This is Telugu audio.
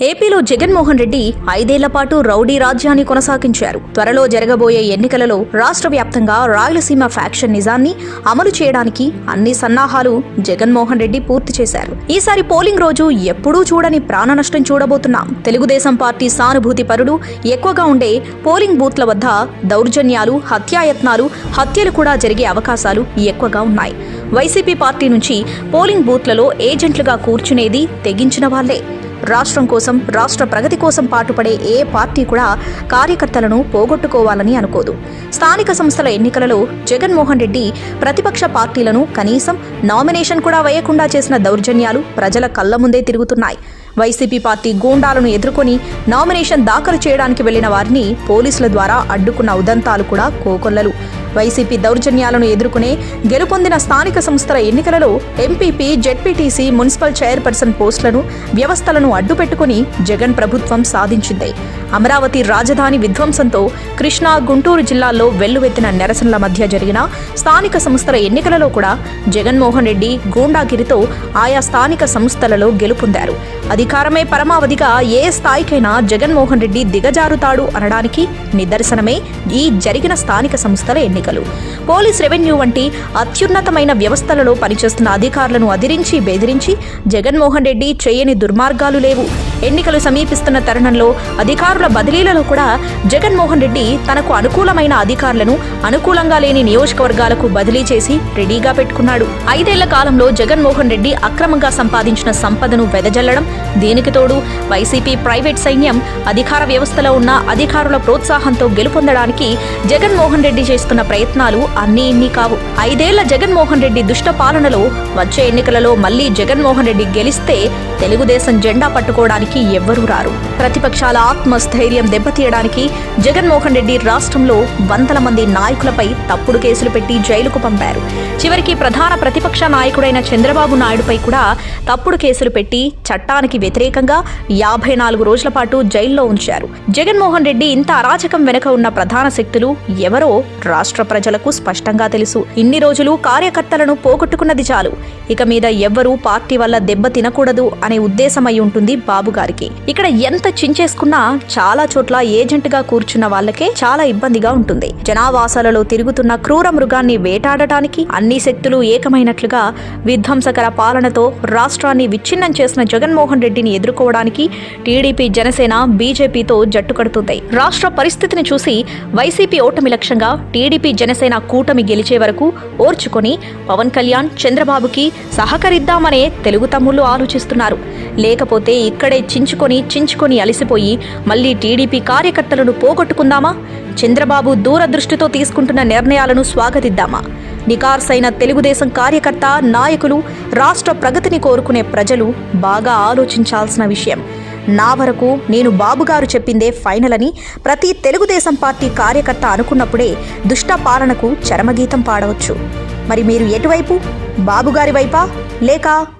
ఏపీలో జగన్మోహన్ రెడ్డి ఐదేళ్ళ పాటు రౌడీ రాజ్యాన్ని కొనసాగించారు. త్వరలో జరగబోయే ఎన్నికలలో రాష్ట్ర వ్యాప్తంగా రాయలసీమ ఫ్యాక్షన్ నిజాన్ని అమలు చేయడానికి అన్ని సన్నాహాలు జగన్మోహన్ రెడ్డి పూర్తి చేశారు. ఈసారి పోలింగ్ రోజు ఎప్పుడూ చూడని ప్రాణ నష్టం చూడబోతున్నాం. తెలుగుదేశం పార్టీ సానుభూతి పరుడు ఎక్కువగా ఉండే పోలింగ్ బూత్ల వద్ద దౌర్జన్యాలు హత్యాయత్నాలు హత్యలు కూడా జరిగే అవకాశాలు ఎక్కువగా ఉన్నాయి. వైసీపీ పార్టీ నుంచి పోలింగ్ బూత్లలో ఏజెంట్లుగా కూర్చునేది తెగించిన వాళ్ళే రాష్ట్రం కోసం రాష్ట్ర ప్రగతి కోసం పాటుపడే ఏ పార్టీ కూడా కార్యకర్తలను పోగొట్టుకోవాలని అనుకోదు. స్థానిక సంస్థల ఎన్నికలలో జగన్మోహన్ రెడ్డి ప్రతిపక్ష పార్టీలను కనీసం నామినేషన్ కూడా వేయకుండా చేసిన దౌర్జన్యాలు ప్రజల కళ్ళ ముందే తిరుగుతున్నాయి. వైసీపీ పార్టీ గూండాలను ఎదుర్కొని నామినేషన్ దాఖలు చేయడానికి వెళ్ళిన వారిని పోలీసుల ద్వారా అడ్డుకున్న ఉదంతాలు కూడా కోకొల్లలు. వైసీపీ దౌర్జన్యాలను ఎదుర్కొనే గెలుపొందిన స్థానిక సంస్థల ఎన్నికలలో ఎంపీపీ జెడ్పీటీసీ మున్సిపల్ చైర్పర్సన్ పోస్టులను వ్యవస్థలను అడ్డుపెట్టుకుని జగన్ ప్రభుత్వం సాధించింది. అమరావతి రాజధాని విధ్వంసంతో కృష్ణా గుంటూరు జిల్లాల్లో వెల్లువెత్తిన నిరసనల మధ్య జరిగిన స్థానిక సంస్థల ఎన్నికలలో కూడా జగన్మోహన్ రెడ్డి గూండాగిరితో ఆయా స్థానిక సంస్థలలో గెలుపొందారు. అది అధికారమే పరమావధిగా ఏ స్థాయికైనా జగన్మోహన్ రెడ్డి దిగజారుతాడు అనడానికి నిదర్శనమే ఈ జరిగిన స్థానిక సంస్థల ఎన్నికలు. పోలీస్ రెవెన్యూ వంటి అత్యున్నతమైన వ్యవస్థలలో పనిచేస్తున్న అధికారులను అదిరించి బెదిరించి జగన్మోహన్ రెడ్డి చేయని దుర్మార్గాలు లేవు. ఎన్నికలు సమీపిస్తున్న తరుణంలో అధికారుల బదిలీలలో కూడా జగన్మోహన్ రెడ్డి తనకు అనుకూలమైన అధికారులను అనుకూలంగా లేని నియోజకవర్గాలకు బదిలీ చేసి రెడీగా పెట్టుకున్నాడు. ఐదేళ్ళ కాలంలో జగన్మోహన్ రెడ్డి అక్రమంగా సంపాదించిన సంపదను వెదజల్లడం దీనికి తోడు వైసీపీ ప్రైవేట్ సైన్యం అధికార వ్యవస్థలో ఉన్న అధికారుల ప్రోత్సాహంతో గెలుపొందడానికి జగన్మోహన్ రెడ్డి చేస్తున్న ప్రయత్నాలు అన్నీ ఇన్ని కావు. ఐదేళ్ళ జగన్మోహన్ రెడ్డి దుష్ట పాలనలో వచ్చే ఎన్నికలలో మళ్ళీ జగన్మోహన్ రెడ్డి గెలిస్తే తెలుగుదేశం జెండా పట్టుకోవడానికి ఎవ్వరూ రారు. ప్రతిపక్షాల ఆత్మస్థైర్యం దెబ్బతీయడానికి జగన్మోహన్ రెడ్డి రాష్ట్రంలో వందల మంది నాయకులపై తప్పుడు కేసులు పెట్టి జైలుకు పంపారు. చివరికి ప్రధాన ప్రతిపక్ష నాయకుడైన చంద్రబాబు నాయుడుపై కూడా తప్పుడు కేసులు పెట్టి చట్టానికి వ్యతిరేకంగా యాభై నాలుగు రోజుల పాటు జైల్లో ఉంచారు. జగన్మోహన్ రెడ్డి ఇంత అరాచకం వెనుక ఉన్న ప్రధాన శక్తులు ఎవరో రాష్ట్ర ప్రజలకు స్పష్టంగా తెలుసు. ఇన్ని రోజులు కార్యకర్తలను పోగొట్టుకున్నది చాలు. ఇక మీద ఎవ్వరూ పార్టీ వల్ల దెబ్బ తినకూడదు అనే ఉద్దేశం ఉంటుంది బాబు గారికి. ఇక్కడ ఎంత చించేసుకున్నా చాలా చోట్ల ఏజెంట్గా కూర్చున్న వాళ్ళకే చాలా ఇబ్బందిగా ఉంటుంది. జనావాసాలలో తిరుగుతున్న క్రూర మృగాన్ని వేటాడటానికి అన్ని శక్తులు ఏకమైనట్లుగా విధ్వంసకర పాలనతో రాష్ట్రాన్ని విచ్ఛిన్నం చేసిన జగన్మోహన్ రెడ్డి రెడ్డిని ఎదుర్కోవడానికి టీడీపీ జనసేన బీజేపీతో జట్టు కడుతుంది. రాష్ట్ర పరిస్థితిని చూసి వైసీపీ ఓటమి లక్ష్యంగా టీడీపీ జనసేన కూటమి గెలిచే వరకు ఓర్చుకొని పవన్ కళ్యాణ్ చంద్రబాబుకి సహకరిద్దామనే తెలుగు తమ్ముళ్ళు ఆలోచిస్తున్నారు. లేకపోతే ఇక్కడే చించుకొని చించుకొని అలసిపోయి మళ్ళీ టీడీపీ కార్యకర్తలను పోగొట్టుకుందామా? చంద్రబాబు దూరదృష్టితో తీసుకుంటున్న నిర్ణయాలను స్వాగతిద్దామా? నికార్సైన తెలుగుదేశం కార్యకర్త నాయకులు రాష్ట్ర ప్రగతిని కోరుకునే ప్రజలు బాగా ఆలోచించాల్సిన విషయం. నా వరకు నేను బాబుగారు చెప్పిందే ఫైనల్ అని ప్రతి తెలుగుదేశం పార్టీ కార్యకర్త అనుకున్నప్పుడే దుష్ట పాలనకు చరమగీతం పాడవచ్చు. మరి మీరు ఎటువైపు? బాబుగారి వైపా? లేక